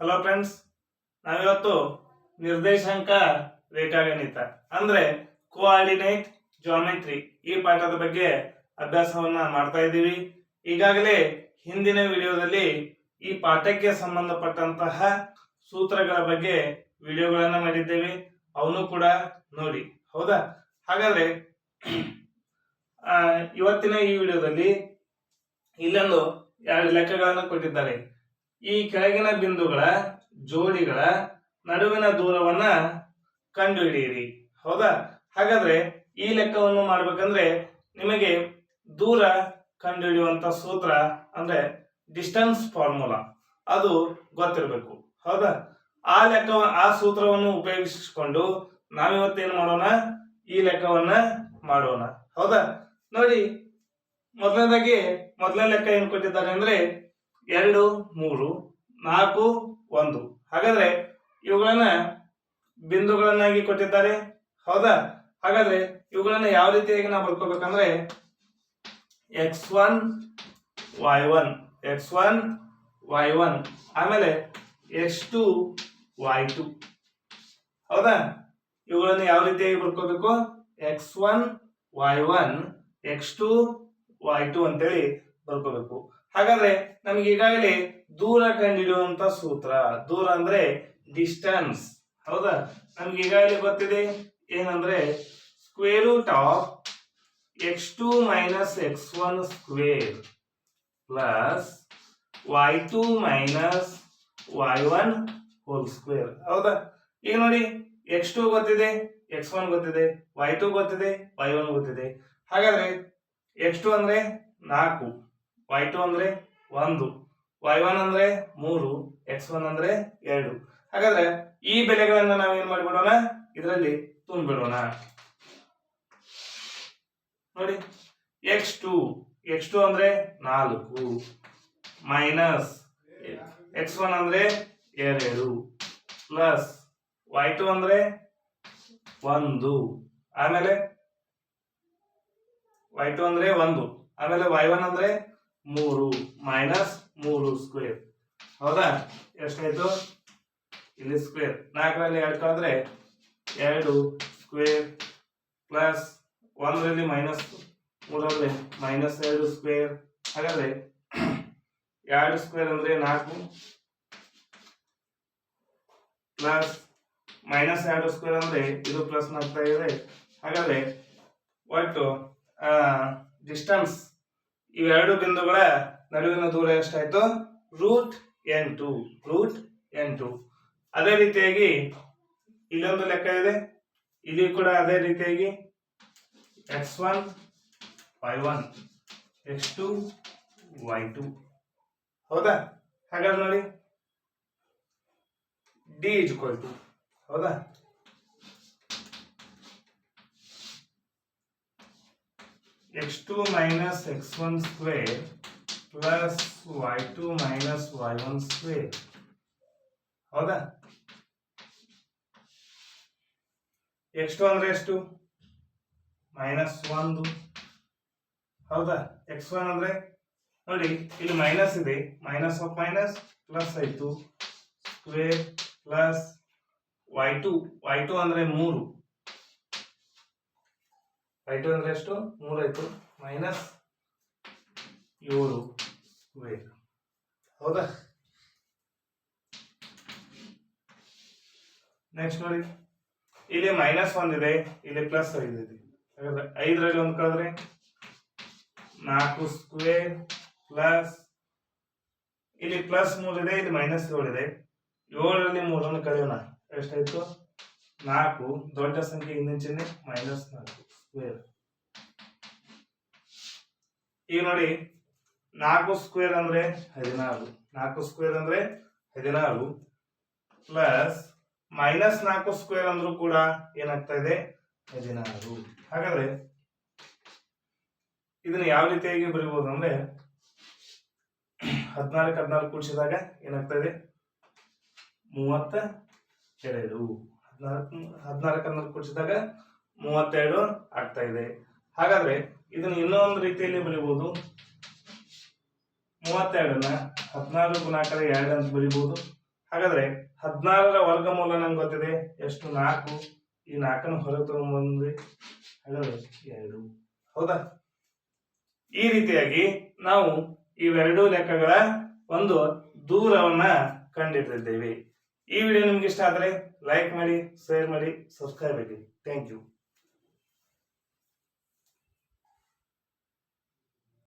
Hello friends ನಾವಿವತ್ತು ನಿರ್ದೇಶಾಂಕ ರೇಖಾಗಣಿತ ಅಂದ್ರೆ ಕೋಆರ್ಡಿನೇಟ್ ಜಾಮೆಟ್ರಿ ಈ ಪಾಠದ ಬಗ್ಗೆ ಅಭ್ಯಾಸವನ್ನ ಮಾಡ್ತಾ ಇದ್ದೀವಿ. ಈಗಾಗಲೇ ಹಿಂದಿನ ವಿಡಿಯೋದಲ್ಲಿ ಈ ಪಾಠಕ್ಕೆ ಸಂಬಂಧಪಟ್ಟಂತಹ ಸೂತ್ರಗಳ ಬಗ್ಗೆ ವಿಡಿಯೋಗಳನ್ನ ಮಾಡಿದ್ದೇವೆ. ಅವನು ಕೂಡ ನೋಡಿ. ಹೌದಾ? ಹಾಗಾದ್ರೆ ಇವತ್ತಿನ ಈ ವಿಡಿಯೋದಲ್ಲಿ ಇಲ್ಲೊಂದು ಎರಡು ಲೆಕ್ಕಗಳನ್ನು ಕೊಟ್ಟಿದ್ದಾರೆ. ಈ ಕೆಳಗಿನ ಬಿಂದುಗಳ ಜೋಡಿಗಳ ನಡುವಿನ ದೂರವನ್ನ ಕಂಡುಹಿಡಿಯಿರಿ. ಹೌದಾ? ಹಾಗಾದ್ರೆ ಈ ಲೆಕ್ಕವನ್ನು ಮಾಡ್ಬೇಕಂದ್ರೆ ನಿಮಗೆ ದೂರ ಕಂಡುಹಿಡಿಯುವಂತ ಸೂತ್ರ ಅಂದ್ರೆ ಡಿಸ್ಟನ್ಸ್ ಫಾರ್ಮುಲಾ ಅದು ಗೊತ್ತಿರಬೇಕು. ಹೌದಾ? ಆ ಲೆಕ್ಕ, ಆ ಸೂತ್ರವನ್ನು ಉಪಯೋಗಿಸಿಕೊಂಡು ನಾವಿವತ್ತೇನು ಮಾಡೋಣ? ಈ ಲೆಕ್ಕವನ್ನ ಮಾಡೋಣ. ಹೌದಾ? ನೋಡಿ, ಮೊದಲನೇದಾಗಿ ಮೊದಲನೇ ಲೆಕ್ಕ ಏನ್ ಕೊಟ್ಟಿದ್ದಾರೆ ಅಂದ್ರೆ ಎರಡು, ಮೂರು, ನಾಲ್ಕು, ಒಂದು. ಹಾಗಾದ್ರೆ ಇವುಗಳನ್ನ ಬಿಂದುಗಳನ್ನಾಗಿ ಕೊಟ್ಟಿದ್ದಾರೆ. ಹೌದಾ? ಹಾಗಾದ್ರೆ ಇವುಗಳನ್ನ ಯಾವ ರೀತಿಯಾಗಿ ನಾವು ಬರ್ಕೋಬೇಕಂದ್ರೆ X one, Y one, X one, Y one, ಆಮೇಲೆ ಎಕ್ಸ್ ಟು, ವೈ ಟು. ಹೌದಾ? ಇವುಗಳನ್ನು ಯಾವ ರೀತಿಯಾಗಿ ಬರ್ಕೋಬೇಕು? X one, Y one, X two, Y two ಅಂತೇಳಿ ಬರ್ಕೋಬೇಕು. ಹಾಗಾದ್ರೆ ನಮ್ಗೆ ಈಗಾಗಲೇ ದೂರ ಕಂಡುಹಿಡಿಯುವಂತ ಸೂತ್ರ. ದೂರ ಅಂದ್ರೆ ಡಿಸ್ಟೆನ್ಸ್ ಹೌದಾ? ನಮ್ಗೆ ಈಗಾಗಲೇ ಗೊತ್ತಿದೆ. ಏನಂದ್ರೆ square root of X two minus X one square plus Y two minus Y one whole square ಹೌದಾ? ಈಗ ನೋಡಿ ಎಕ್ಸ್ ಟು ಗೊತ್ತಿದೆ ಎಕ್ಸ್ ಒನ್ ಗೊತ್ತಿದೆ ವೈ ಟು ಗೊತ್ತಿದೆ ವೈ ಒನ್ ಗೊತ್ತಿದೆ. ಹಾಗಾದ್ರೆ ಎಕ್ಸ್ ಟು ಅಂದ್ರೆ ನಾಲ್ಕು. ವೈ ಟು ಅಂದ್ರೆ ಒಂದು ವೈ ಒನ್ ಅಂದ್ರೆ ಮೂರು ಎಕ್ಸ್ ಒನ್ ಅಂದ್ರೆ ಎರಡು. ಹಾಗಾದ್ರೆ ಈ ಬೆಲೆಗಳನ್ನ ನಾವೇನ್ ಮಾಡಿಬಿಡೋಣ? ಇದರಲ್ಲಿ ತುಂಬಿಡೋಣ ನೋಡಿ ಎಕ್ಸ್ ಟು ಎಕ್ಸ್ ಟು ಅಂದ್ರೆ ನಾಲ್ಕು ಮೈನಸ್ ಎಕ್ಸ್ ಒನ್ ಅಂದ್ರೆ ಎರಡು ಪ್ಲಸ್ ವೈ ಟು ಅಂದ್ರೆ ಒಂದು. ಆಮೇಲೆ ವೈ ಟು ಅಂದ್ರೆ ಒಂದು, ಆಮೇಲೆ ವೈ ಒನ್ ಅಂದ್ರೆ ಮೂರು ಮೈನಸ್ ಮೂರು ಸ್ಕ್ವೇರ್ ಹೌದಾ? ಎಷ್ಟಾಯ್ತು? ಇಲ್ಲಿ ಸ್ಕ್ವೇರ್ ನಾಲ್ಕರಲ್ಲಿ ಎರಡು ಕಳೆದ್ರೆ ಎರಡು ಸ್ಕ್ವೇರ್ ಪ್ಲಸ್ ಒಂದರಲ್ಲಿ ಮೈನಸ್ ಮೂರರಲ್ಲಿ ಮೈನಸ್ ಎರಡು ಸ್ಕ್ವೇರ್ ಹಾಗಾದ್ರೆ ಎರಡು ಸ್ಕ್ವೇರ್ ಅಂದ್ರೆ ನಾಲ್ಕು ಪ್ಲಸ್ ಮೈನಸ್ ಎರಡು ಸ್ಕ್ವೇರ್ ಅಂದ್ರೆ ಇದು ಪ್ಲಸ್ ಆಗ್ತಾ ಇದೆ ಹಾಗಾದ್ರೆ ಒಟ್ಟು ಡಿಸ್ಟನ್ಸ್ ಇವೆರಡು ಬಿಂದುಗಳ ನಡುವಿನ ದೂರ ಎಷ್ಟಾಯ್ತು? ರೂಟ್ ಎಂಟು ರೂಟ್ ಎಂಟು ಅದೇ ರೀತಿಯಾಗಿ ಇಲ್ಲೊಂದು ಲೆಕ್ಕ ಇದೆ. ಇಲ್ಲಿ ಕೂಡ ಅದೇ ರೀತಿಯಾಗಿ X one, Y one, X two, Y two. ಹೌದಾ? ಹಾಗಾದ್ರೆ ನೋಡಿ. D is two. ಹೌದಾ? X two minus X one square plus Y two minus Y one square ಹೌದಾ? ಎಕ್ಸ್ ಟು ಅಂದ್ರೆ ಎಷ್ಟು? ಮೈನಸ್ ಒಂದು. ಹೌದಾ? ಎಕ್ಸ್ ಒನ್ ಅಂದ್ರೆ ನೋಡಿ, ಇಲ್ಲಿ ಮೈನಸ್ ಇದೆ. ಮೈನಸ್ ಆಫ್ ಮೈನಸ್ ಪ್ಲಸ್ ಆಯ್ತು square plus Y two Y two ಅಂದ್ರೆ ಮೂರು. ವೈ ಟು ಅಂದ್ರೆ ಎಷ್ಟು? ಮೂರು ಆಯ್ತು. ಮೈನಸ್ ಏಳು ಸ್ಕ್ವೇರ್ ಹೌದಾ? ನೆಕ್ಸ್ಟ್ ನೋಡಿ. ಇಲ್ಲಿ ಮೈನಸ್ ಒಂದಿದೆ ಇಲ್ಲಿ ಪ್ಲಸ್ ಐದು ಇದೆ. ಹಾಗಾದ್ರೆ ಐದರಲ್ಲಿ ಒಂದು ಕಳೆದ್ರೆ ನಾಲ್ಕು ಸ್ಕ್ವೇರ್ ಪ್ಲಸ್ ಇಲ್ಲಿ ಪ್ಲಸ್ ಮೂರಿದೆ ಇಲ್ಲಿ ಮೈನಸ್ ಏಳಿದೆ ಏಳರಲ್ಲಿ ಮೂರನ್ನು ಕಳೆಯೋಣ. ಎಷ್ಟಾಯ್ತು? ನಾಲ್ಕು. ದೊಡ್ಡ ಸಂಖ್ಯೆ, ಹಿಂದಿನ ಚಿಹ್ನೆ ಮೈನಸ್ ನಾಲ್ಕು. ಸ್ಕ್ವೇರ್ ಈಗ ನೋಡಿ, ನಾಲ್ಕು ಸ್ಕ್ವೇರ್ ಅಂದ್ರೆ ಹದಿನಾರು. ನಾಲ್ಕು ಸ್ಕ್ವೇರ್ ಅಂದ್ರೆ ಹದಿನಾರು ಪ್ಲಸ್ ಮೈನಸ್ ನಾಲ್ಕು ಸ್ಕ್ವೇರ್ ಅಂದ್ರೂ ಕೂಡ ಏನಾಗ್ತಾ ಇದೆ? ಹದಿನಾರು. ಹಾಗಾದ್ರೆ ಇದನ್ನ ಯಾವ ರೀತಿಯಾಗಿ ಬರೀಬಹುದು ಅಂದ್ರೆ ಹದಿನಾಲ್ಕು ಹದಿನಾಲ್ಕು ಕೂಡಿಸಿದಾಗ ಏನಾಗ್ತಾ ಇದೆ? ಮೂವತ್ತ ಎರಡು. ಹದಿನಾಲ್ಕು ಹದಿನಾಲ್ಕು ಹದಿನಾಲ್ಕು ಕೂಡಿಸಿದಾಗ ಮೂವತ್ತೆರಡು ಆಗ್ತಾ ಇದೆ. ಹಾಗಾದ್ರೆ ಇದನ್ನ ಇನ್ನೊಂದು ರೀತಿಯಲ್ಲಿ ಬರೀಬಹುದು ಮೂವತ್ತೆರಡನ್ನ ಹದಿನಾರು ಗುಣಾಕಾರ ಎರಡು ಅಂತ ಬರೀಬಹುದು ಹಾಗಾದ್ರೆ ಹದಿನಾರರ ವರ್ಗಮೂಲ ನಂಗೆ ಗೊತ್ತಿದೆ. ಎಷ್ಟು? ನಾಲ್ಕು. ಈ ನಾಲ್ಕನ್ನು ಹೊರಗೆ ತಗೊಂಡ್ಬಂದ್ರಿ ಹಾಗಾದ್ರೆ ಎರಡು. ಹೌದಾ? ಈ ರೀತಿಯಾಗಿ ನಾವು ಇವೆರಡೂ ಲೆಕ್ಕಗಳ ಒಂದು ದೂರವನ್ನ ಕಂಡಿಟ್ಟಿದ್ದೇವೆ ಈ ವಿಡಿಯೋ ನಿಮ್ಗೆ ಇಷ್ಟ ಆದರೆ ಲೈಕ್ ಮಾಡಿ ಶೇರ್ ಮಾಡಿ ಸಬ್ಸ್ಕ್ರೈಬ್ ಮಾಡಿ. Thank you